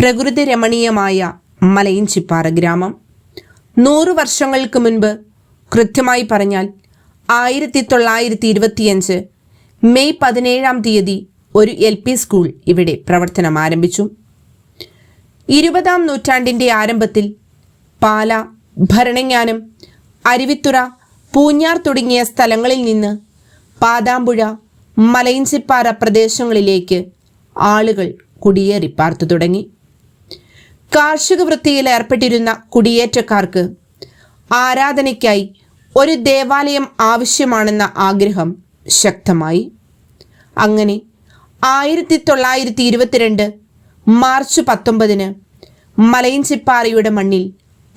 പ്രകൃതി രമണീയമായ മലയിൻചിപ്പാറ ഗ്രാമം. നൂറു വർഷങ്ങൾക്ക് മുൻപ് കൃത്യമായി പറഞ്ഞാൽ ആയിരത്തി തൊള്ളായിരത്തി ഇരുപത്തിയഞ്ച് മെയ് പതിനേഴാം തീയതി ഒരു എൽ പി സ്കൂൾ ഇവിടെ പ്രവർത്തനം ആരംഭിച്ചു. ഇരുപതാം നൂറ്റാണ്ടിന്റെ ആരംഭത്തിൽ പാല ഭരണങ്ങാനം അരുവിത്തുറ പൂഞ്ഞാർ തുടങ്ങിയ സ്ഥലങ്ങളിൽ നിന്ന് പാതാമ്പുഴ മലയിൻസിപ്പാറ പ്രദേശങ്ങളിലേക്ക് ആളുകൾ കുടിയേറി പാർത്തു തുടങ്ങി. കാർഷിക വൃത്തിയിൽ ഏർപ്പെട്ടിരുന്ന കുടിയേറ്റക്കാർക്ക് ആരാധനയ്ക്കായി ഒരു ദേവാലയം ആവശ്യമാണെന്ന ആഗ്രഹം ശക്തമായി. അങ്ങനെ ആയിരത്തി തൊള്ളായിരത്തി ഇരുപത്തിരണ്ട് മാർച്ച് പത്തൊമ്പതിന് മലയൻചിപ്പാറയുടെ മണ്ണിൽ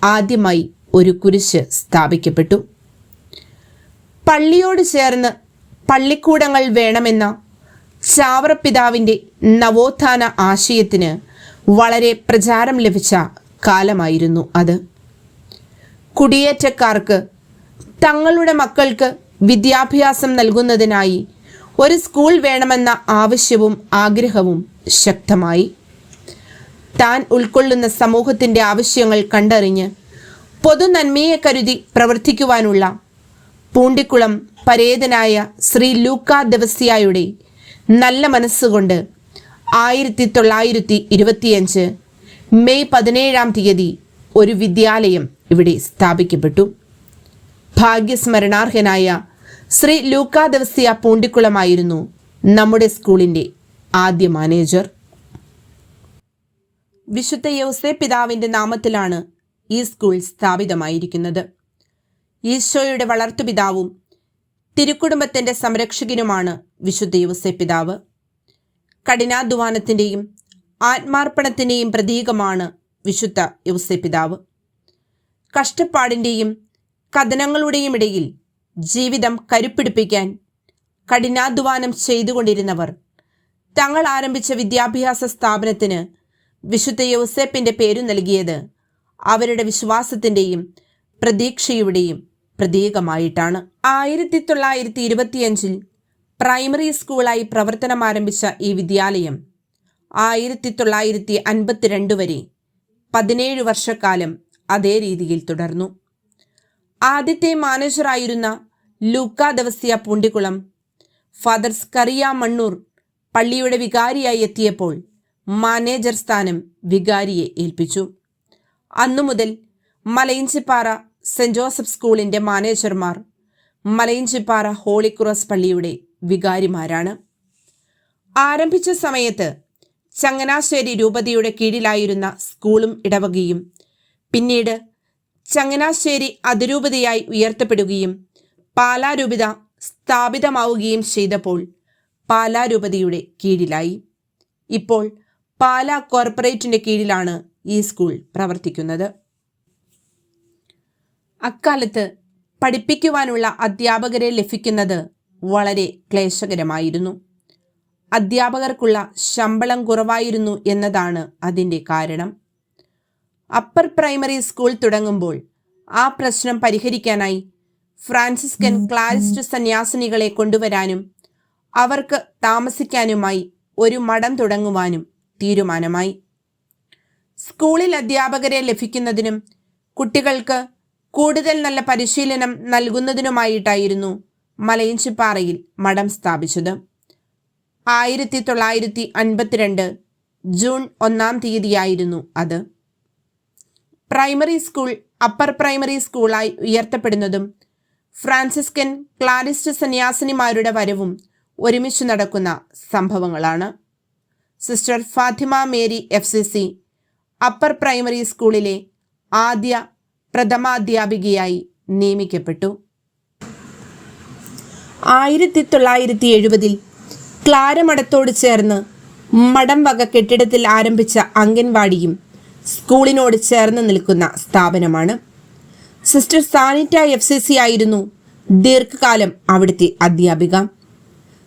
ആദ്യമായി ഒരു കുരിശ് സ്ഥാപിക്കപ്പെട്ടു. പള്ളിയോട് ചേർന്ന് പള്ളിക്കൂടങ്ങൾ വേണമെന്ന ചാവറപ്പിതാവിന്റെ നവോത്ഥാന ആശയത്തിന് വളരെ പ്രചാരം ലഭിച്ച കാലമായിരുന്നു അത്. കുടിയേറ്റക്കാർക്ക് തങ്ങളുടെ മക്കൾക്ക് വിദ്യാഭ്യാസം നൽകുന്നതിനായി ഒരു സ്കൂൾ വേണമെന്ന ആവശ്യവും ആഗ്രഹവും ശക്തമായി. താൻ ഉൾക്കൊള്ളുന്ന സമൂഹത്തിന്റെ ആവശ്യങ്ങൾ കണ്ടറിഞ്ഞ് പൊതുനന്മയെ കരുതി പ്രവർത്തിക്കുവാനുള്ള പൂണ്ടിക്കുളം പരേതനായ ശ്രീ ലൂക്ക ദിവസിയായുടെ നല്ല മനസ്സുകൊണ്ട് ആയിരത്തി തൊള്ളായിരത്തി ഇരുപത്തിയഞ്ച് മെയ് പതിനേഴാം തീയതി ഒരു വിദ്യാലയം ഇവിടെ സ്ഥാപിക്കപ്പെട്ടു. ഭാഗ്യസ്മരണാർഹനായ ശ്രീ ലൂക്കാ ദിവസ്യ പൂണ്ടിക്കുളമായിരുന്നു നമ്മുടെ സ്കൂളിന്റെ ആദ്യ മാനേജർ. വിശുദ്ധ യോസെ പിതാവിന്റെ നാമത്തിലാണ് ഈ സ്കൂൾ സ്ഥാപിതമായിരിക്കുന്നത്. ഈശോയുടെ വളർത്തുപിതാവും തിരുക്കുടുംബത്തിന്റെ സംരക്ഷകനുമാണ് വിശുദ്ധ യോസെ പിതാവ്. കഠിനാധ്വാനത്തിന്റെയും ആത്മാർപ്പണത്തിന്റെയും പ്രതീകമാണ് വിശുദ്ധ യൗസെ പിതാവ് കഷ്ടപ്പാടിന്റെയും കഥനങ്ങളുടെയും ഇടയിൽ ജീവിതം കരുപ്പിടിപ്പിക്കാൻ കഠിനാധ്വാനം ചെയ്തുകൊണ്ടിരുന്നവർ തങ്ങൾ ആരംഭിച്ച വിദ്യാഭ്യാസ സ്ഥാപനത്തിന് വിശുദ്ധ യൗസേപ്പിന്റെ പേരു നൽകിയത് അവരുടെ വിശ്വാസത്തിന്റെയും പ്രതീക്ഷയുടെയും പ്രതീകമായിട്ടാണ്. ആയിരത്തി തൊള്ളായിരത്തി ഇരുപത്തിയഞ്ചിൽ പ്രൈമറി സ്കൂളായി പ്രവർത്തനം ആരംഭിച്ച ഈ വിദ്യാലയം ആയിരത്തി തൊള്ളായിരത്തി അൻപത്തിരണ്ട് വരെ പതിനേഴ് വർഷക്കാലം അതേ രീതിയിൽ തുടർന്നു. ആദ്യത്തെ മാനേജറായിരുന്ന ലൂക്ക ദവസ്യ പൂണ്ടിക്കുളം ഫാദർ സ്കറിയ മണ്ണൂർ പള്ളിയുടെ വികാരിയായി എത്തിയപ്പോൾ മാനേജർ സ്ഥാനം വികാരിയെ ഏൽപ്പിച്ചു. അന്നു മുതൽ മലയിഞ്ചിപ്പാറ സെന്റ് ജോസഫ് സ്കൂളിന്റെ മാനേജർമാർ മലയിഞ്ചിപ്പാറ ഹോളിക്രോസ് പള്ളിയുടെ വികാരിമാരാണ്. ആരംഭിച്ച സമയത്ത് ചങ്ങനാശ്ശേരി രൂപതയുടെ കീഴിലായിരുന്ന സ്കൂളും ഇടവകയും പിന്നീട് ചങ്ങനാശ്ശേരി അതിരൂപതയായി ഉയർത്തപ്പെടുകയും പാലാരൂപിത സ്ഥാപിതമാവുകയും ചെയ്തപ്പോൾ പാലാരൂപതയുടെ കീഴിലായി. ഇപ്പോൾ പാലാ കോർപ്പറേറ്റിന്റെ കീഴിലാണ് ഈ സ്കൂൾ പ്രവർത്തിക്കുന്നത്. അക്കാലത്ത് പഠിപ്പിക്കുവാനുള്ള അധ്യാപകരെ ലഭിക്കുന്നത് വളരെ ക്ലേശകരമായിരുന്നു. അധ്യാപകർക്കുള്ള ശമ്പളം കുറവായിരുന്നു എന്നതാണ് അതിന്റെ കാരണം. അപ്പർ പ്രൈമറി സ്കൂൾ തുടങ്ങുമ്പോൾ ആ പ്രശ്നം പരിഹരിക്കാനായി ഫ്രാൻസിസ്കൻ ക്ലാരിസ്റ്റ് സന്യാസിനികളെ കൊണ്ടുവരാനും അവർക്ക് താമസിക്കാനുമായി ഒരു മഠം തുടങ്ങുവാനും തീരുമാനമായി. സ്കൂളിൽ അധ്യാപകരെ ലഭിക്കുന്നതിനും കുട്ടികൾക്ക് കൂടുതൽ നല്ല പരിശീലനം നൽകുന്നതിനുമായിട്ടായിരുന്നു മലയഞ്ചിപ്പാറയിൽ മഠം സ്ഥാപിച്ചത്. ആയിരത്തി തൊള്ളായിരത്തി അൻപത്തിരണ്ട് ജൂൺ ഒന്നാം തീയതിയായിരുന്നു അത്. പ്രൈമറി സ്കൂൾ അപ്പർ പ്രൈമറി സ്കൂളായി ഉയർത്തപ്പെടുന്നതും ഫ്രാൻസിസ്കൻ ക്ലാരിസ്റ്റ് സന്യാസിനിമാരുടെ വരവും ഒരുമിച്ച് നടക്കുന്ന സംഭവങ്ങളാണ്. Sister Fathima Mary F C C upper primary സ്കൂളിലെ ആദ്യ പ്രഥമാധ്യാപികയായി നിയമിക്കപ്പെട്ടു. ആയിരത്തി തൊള്ളായിരത്തി എഴുപതിൽ ക്ലാരമഠത്തോട് ചേർന്ന് മഠം വക കെട്ടിടത്തിൽ ആരംഭിച്ച അംഗൻവാടിയും സ്കൂളിനോട് ചേർന്ന് നിൽക്കുന്ന സ്ഥാപനമാണ്. Sister Sanita F C C ആയിരുന്നു ദീർഘകാലം അവിടുത്തെ അധ്യാപിക.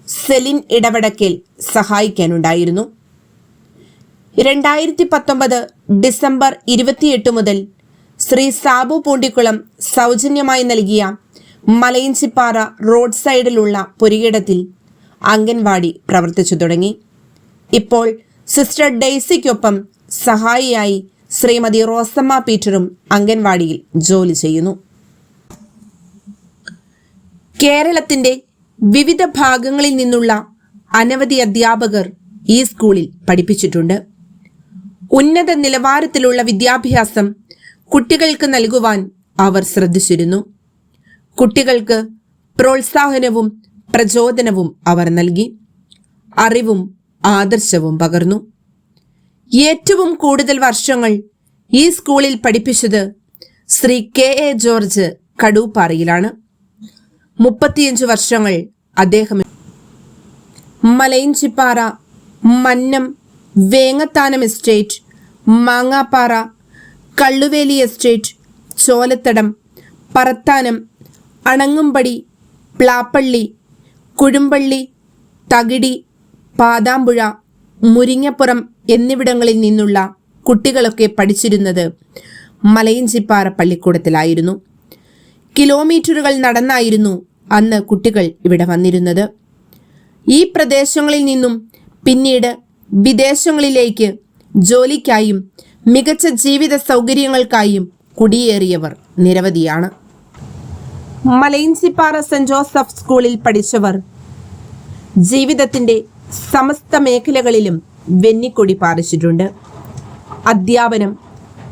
സെലിൻ ഇടപെടക്കൽ സഹായിക്കാനുണ്ടായിരുന്നു. രണ്ടായിരത്തി പത്തൊമ്പത് ഡിസംബർ ഇരുപത്തിയെട്ട് മുതൽ ശ്രീ സാബു പൂണ്ടിക്കുളം സൗജന്യമായി നൽകിയ മലയിൻചിപ്പാറ റോഡ് സൈഡിലുള്ള പൊരികിടത്തിൽ അംഗൻവാടി പ്രവർത്തിച്ചു തുടങ്ങി. ഇപ്പോൾ സിസ്റ്റർ ഡെയ്സിക്കൊപ്പം സഹായിയായി ശ്രീമതി റോസമ്മ പീറ്ററും അംഗൻവാടിയിൽ ജോലി ചെയ്യുന്നു. കേരളത്തിന്റെ വിവിധ ഭാഗങ്ങളിൽ നിന്നുള്ള അനവധി അധ്യാപകർ ഈ സ്കൂളിൽ പഠിപ്പിച്ചിട്ടുണ്ട്. ഉന്നത നിലവാരത്തിലുള്ള വിദ്യാഭ്യാസം കുട്ടികൾക്ക് നൽകുവാൻ അവർ ശ്രദ്ധിച്ചിരുന്നു. കുട്ടികൾക്ക് പ്രോത്സാഹനവും പ്രചോദനവും അവർ നൽകി. അറിവും ആദർശവും പകർന്നു. ഏറ്റവും കൂടുതൽ വർഷങ്ങൾ ഈ സ്കൂളിൽ പഠിപ്പിച്ചത് ശ്രീ കെ എ ജോർജ് കടൂപ്പാറയിലാണ്. മുപ്പത്തിയഞ്ച് വർഷങ്ങൾ അദ്ദേഹം മലയിഞ്ചിപ്പാറ മന്നം വേങ്ങത്താനം എസ്റ്റേറ്റ് മാങ്ങാപ്പാറ കള്ളുവേലി എസ്റ്റേറ്റ് ചോലത്തടം പറത്താനം അണങ്ങുംപടി പ്ലാപ്പള്ളി കുഴുമ്പള്ളി തകിടി പാതാമ്പുഴ മുരിങ്ങപ്പുറം എന്നിവിടങ്ങളിൽ നിന്നുള്ള കുട്ടികളൊക്കെ പഠിച്ചിരുന്നത് മലയിഞ്ചിപ്പാറ പള്ളിക്കൂടത്തിലായിരുന്നു. കിലോമീറ്ററുകൾ നടന്നായിരുന്നു അന്ന് കുട്ടികൾ ഇവിടെ വന്നിരുന്നത്. ഈ പ്രദേശങ്ങളിൽ നിന്നും പിന്നീട് വിദേശങ്ങളിലേക്ക് ജോലിക്കായും മികച്ച ജീവിത സൗകര്യങ്ങൾക്കായും കുടിയേറിയവർ നിരവധിയാണ്. മലയിൻസിപ്പാറ സെന്റ് ജോസഫ് സ്കൂളിൽ പഠിച്ചവർ. ജീവിതത്തിന്റെ സമസ്ത മേഖലകളിലും വെന്നിക്കൊടി പാറിച്ചിട്ടുണ്ട്. അധ്യാപനം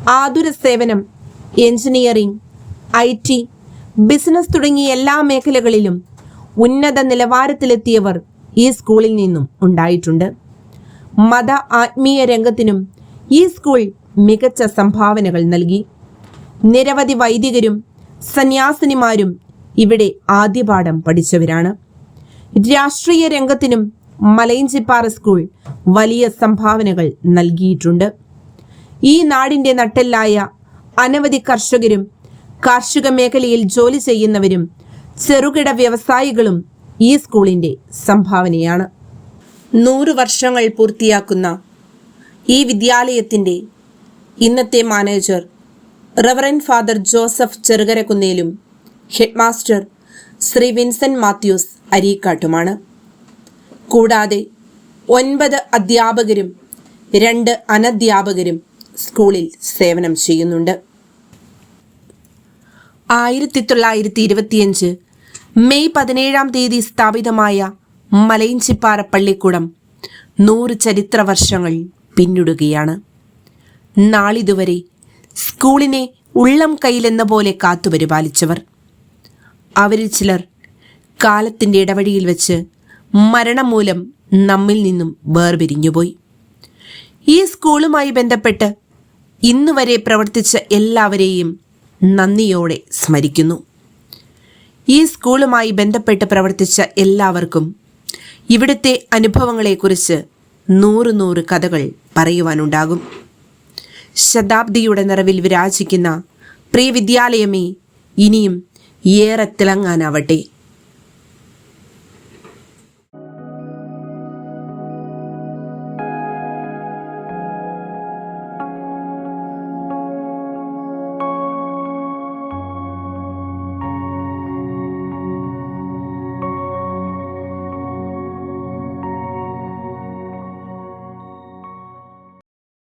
ആതുര സേവനം എഞ്ചിനീയറിംഗ് ഐ ടി ബിസിനസ് തുടങ്ങിയ എല്ലാ മേഖലകളിലും ഉന്നത നിലവാരത്തിലെത്തിയവർ ഈ സ്കൂളിൽ നിന്നും ഉണ്ടായിട്ടുണ്ട്. മത ആത്മീയ രംഗത്തിനും ഈ സ്കൂൾ മികച്ച സംഭാവനകൾ നൽകി. നിരവധി വൈദികരും സന്യാസിനിമാരും ഇവിടെ ആദ്യപാഠം പഠിച്ചവരാണ്. രാഷ്ട്രീയ രംഗത്തിനും മലയഞ്ചിപ്പാറ സ്കൂൾ വലിയ സംഭാവനകൾ നൽകിയിട്ടുണ്ട്. ഈ നാടിന്റെ നട്ടെല്ലായ അനവധി കർഷകരും കാർഷിക മേഖലയിൽ ജോലി ചെയ്യുന്നവരും ചെറുകിട വ്യവസായികളും ഈ സ്കൂളിന്റെ സംഭാവനയാണ്. നൂറ് വർഷങ്ങൾ പൂർത്തിയാക്കുന്ന ഈ വിദ്യാലയത്തിന്റെ ഇന്നത്തെ മാനേജർ റവറൻ ഫാദർ ജോസഫ് ചെറുകരക്കുന്നേലും ഹെഡ്മാസ്റ്റർ ശ്രീ വിൻസെന്റ് മാത്യൂസ് അരീക്കാട്ടുമാണ്. കൂടാതെ ഒൻപത് അധ്യാപകരും രണ്ട് അനധ്യാപകരും സ്കൂളിൽ സേവനം ചെയ്യുന്നുണ്ട്. ആയിരത്തി തൊള്ളായിരത്തി ഇരുപത്തിയഞ്ച് മെയ് പതിനേഴാം തീയതി സ്ഥാപിതമായ മലയിഞ്ചിപ്പാറ പള്ളിക്കൂടം നൂറ് ചരിത്ര വർഷങ്ങൾ പിന്നിടുകയാണ്. നാളിതുവരെ സ്കൂളിനെ ഉള്ളം കയ്യിലെന്ന പോലെ കാത്തുപരിപാലിച്ചവർ അവരിൽ ചിലർ കാലത്തിന്റെ ഇടവഴിയിൽ വെച്ച് മരണം മൂലം നമ്മിൽ നിന്നും വേർപിരിഞ്ഞുപോയി. ഈ സ്കൂളുമായി ബന്ധപ്പെട്ട് ഇന്നുവരെ പ്രവർത്തിച്ച എല്ലാവരെയും നന്ദിയോടെ സ്മരിക്കുന്നു. ഈ സ്കൂളുമായി ബന്ധപ്പെട്ട് പ്രവർത്തിച്ച എല്ലാവർക്കും ഇവിടുത്തെ അനുഭവങ്ങളെക്കുറിച്ച് നൂറ് നൂറ് കഥകൾ പറയുവാനുണ്ടാകും. ശതാബ്ദിയുടെ നിറവിൽ വിരാജിക്കുന്ന പ്രിയ വിദ്യാലയമേ ഇനിയും ഏറെ തിളങ്ങാനാവട്ടെ.